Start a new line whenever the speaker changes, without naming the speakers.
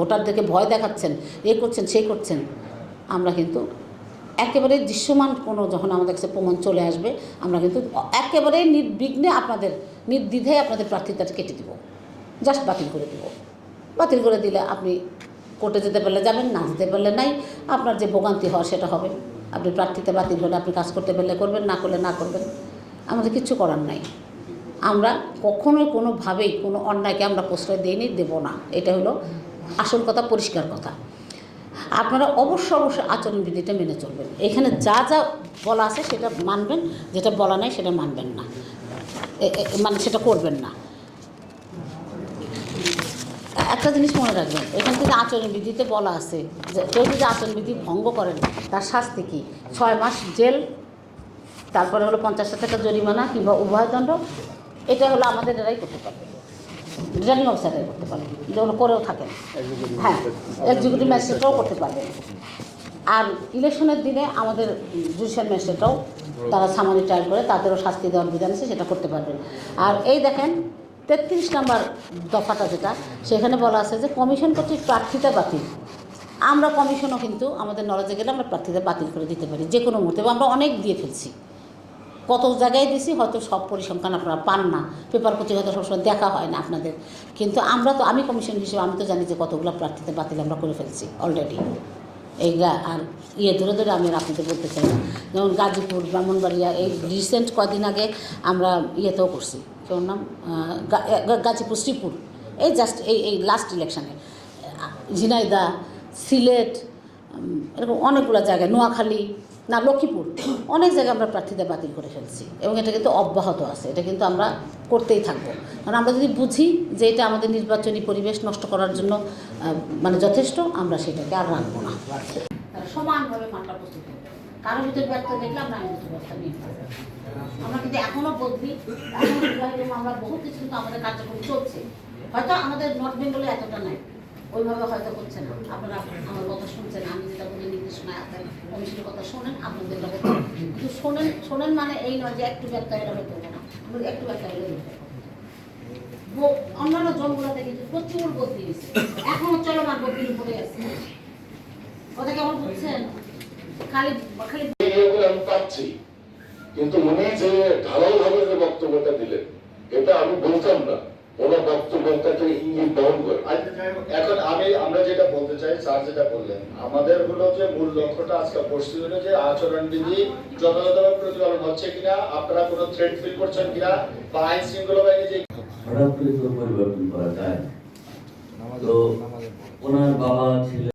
ভোটারদেরকে ভয় দেখাচ্ছেন, এ করছেন সেই করছেন। আমরা কিন্তু একেবারে দৃশ্যমান কোনো যখন আমাদের কাছে প্রমাণ চলে আসবে, আমরা কিন্তু একেবারে নির্বিঘ্নে আপনাদের নির্দ্বিধায় আপনাদের প্রার্থিতাটা কেটে দিব। জাস্ট বাতিল করে দিব। বাতিল করে দিলে আপনি কোর্টে যেতে পারলে যাবেন, না যেতে পারলে নাই। আপনার যে ভোগান্তি হওয়া সেটা হবে। আপনি প্রার্থিতা বাতিল হলে আপনি কাজ করতে পারলে করবেন, না করলে না করবেন। আমাদের কিচ্ছু করার নাই। আমরা কখনোই কোনোভাবেই কোনো অন্যায়কে আমরা প্রশ্রয় দিইনি, দেব না। এটা হলো আসল কথা, পরিষ্কার কথা। আপনারা অবশ্য অবশ্যই আচরণবিধিটা মেনে চলবেন। এখানে যা যা বলা আছে সেটা মানবেন, যেটা বলা নাই সেটা মানবেন না। মানে সেটা করবেন না। একটা জিনিস মনে রাখবেন, এখান থেকে আচরণবিধিতে বলা আছে যে কেউ যদি আচরণবিধি ভঙ্গ করেন, তার শাস্তি কী? ছয় মাস জেল, তারপরে হলো পঞ্চাশ টাকা জরিমানা কিংবা উভয়দণ্ড এটা হলো আমাদের এরাই করতে পারবে। রিটার্নিং অফিসারাই করতে পারবে যেগুলো করেও থাকেন। হ্যাঁ এক্সিকিউটিভ ম্যাজিস্ট্রেটরাও করতে পারবে। আর ইলেকশনের দিনে আমাদের জুডিশিয়াল ম্যাজিস্ট্রেটরাও তারা সামান্য ট্রায়াল করে, তাদেরও শাস্তি দেওয়ার বিধান আছে, সেটা করতে পারবেন আর এই দেখেন, তেত্রিশ নম্বর দফাটা যেটা, সেখানে বলা আছে যে কমিশন কর্তৃক প্রার্থিতা বাতিল। আমরা কমিশনও কিন্তু আমাদের নলেজে গেলে আমরা প্রার্থীদের বাতিল করে দিতে পারি যে কোনো মুহূর্তে আমরা অনেক দিয়ে ফেলছি। কত জায়গায় দিছি, হয়তো সব পরিসংখ্যান আপনারা পান না। পেপার প্রতি হয়তো সবসময় দেখা হয় না আপনাদের। কিন্তু আমরা তো, আমি কমিশন হিসেবে, আমি তো জানি যে কতগুলো প্রার্থীতে বাতিল আমরা করে ফেলছি অলরেডি এইগুলা আর ইয়ে ধরে ধরে আমি আপনাদের বলতে চাই না। যেমন গাজীপুর, ব্রাহ্মণবাড়িয়া, এই রিসেন্ট কদিন আগে আমরা ইয়েতেও করছি। কেমন নাম? গাজীপুর, শ্রীপুর। এই জাস্ট এই এই লাস্ট ইলেকশানে ঝিনাইদা সিলেট এরকম অনেকগুলো জায়গায়, নোয়াখালী না, লক্ষ্মীপুর। অনেক জায়গায় আমরা প্রার্থীদের বাতিল করে ফেলছি এবং এটা কিন্তু অব্যাহত আছে, এটা কিন্তু আমরা করতেই থাকব। কারণ আমরা যদি বুঝি যে এটা আমাদের নির্বাচনী পরিবেশ নষ্ট করার জন্য মানে যথেষ্ট, আমরা সেটাকে আর রাখব না। সমানভাবে মানটা প্রস্তুত কারোর ভিতরে ব্যর্থ দেখলে আমরা। আমরা কিন্তু এখনও বদলি। এখনও বিবাহিত মামলা বহু কিছু কিন্তু আমাদের কার্যক্রম চলছে। হয়তো আমাদের নর্থ বেঙ্গলে এতটা নাই। ওইভাবে হয়তো হচ্ছে না। আপনারা আমার কথা শুনছেন আমি যেটা বলি নির্দেশনায় কথা শোনেন আপনাদের লোকের কিন্তু শোনেন শোনেন মানে এই নয় যে একটু ব্যর্থ হলে হয়তো হবে না। একটু ব্যর্থ হলে হতে অন্যান্য কিন্তু প্রচুর বদলি হয়েছে এখনও চলমান বদলি পড়ে আছে। কথা কেমন বুঝছেন? খালি খালি
আমি পাচ্ছি। কিন্তু উনি যে ঢালাও ভাবে যে বক্তব্যটা দিলেন এটা আমি বলতাম না। ওনার বক্তব্যটাকে ইঙ্গিত বহন করে।
আচ্ছা, এখন আমি আমরা স্যার যেটা বললেন, আমাদের হলো যে মূল লক্ষ্যটা আজকে পড়ছি হলো যে আচরণবিধি যথাযথভাবে প্রতিপালন হচ্ছে কিনা, আপনারা কোনো থ্রেট ফিল করছেন কিনা, বা আইন শৃঙ্খলা বাহিনী যে
হঠাৎ করে পরিবর্তন করা যায়। তো ওনার বাবা ছিলেন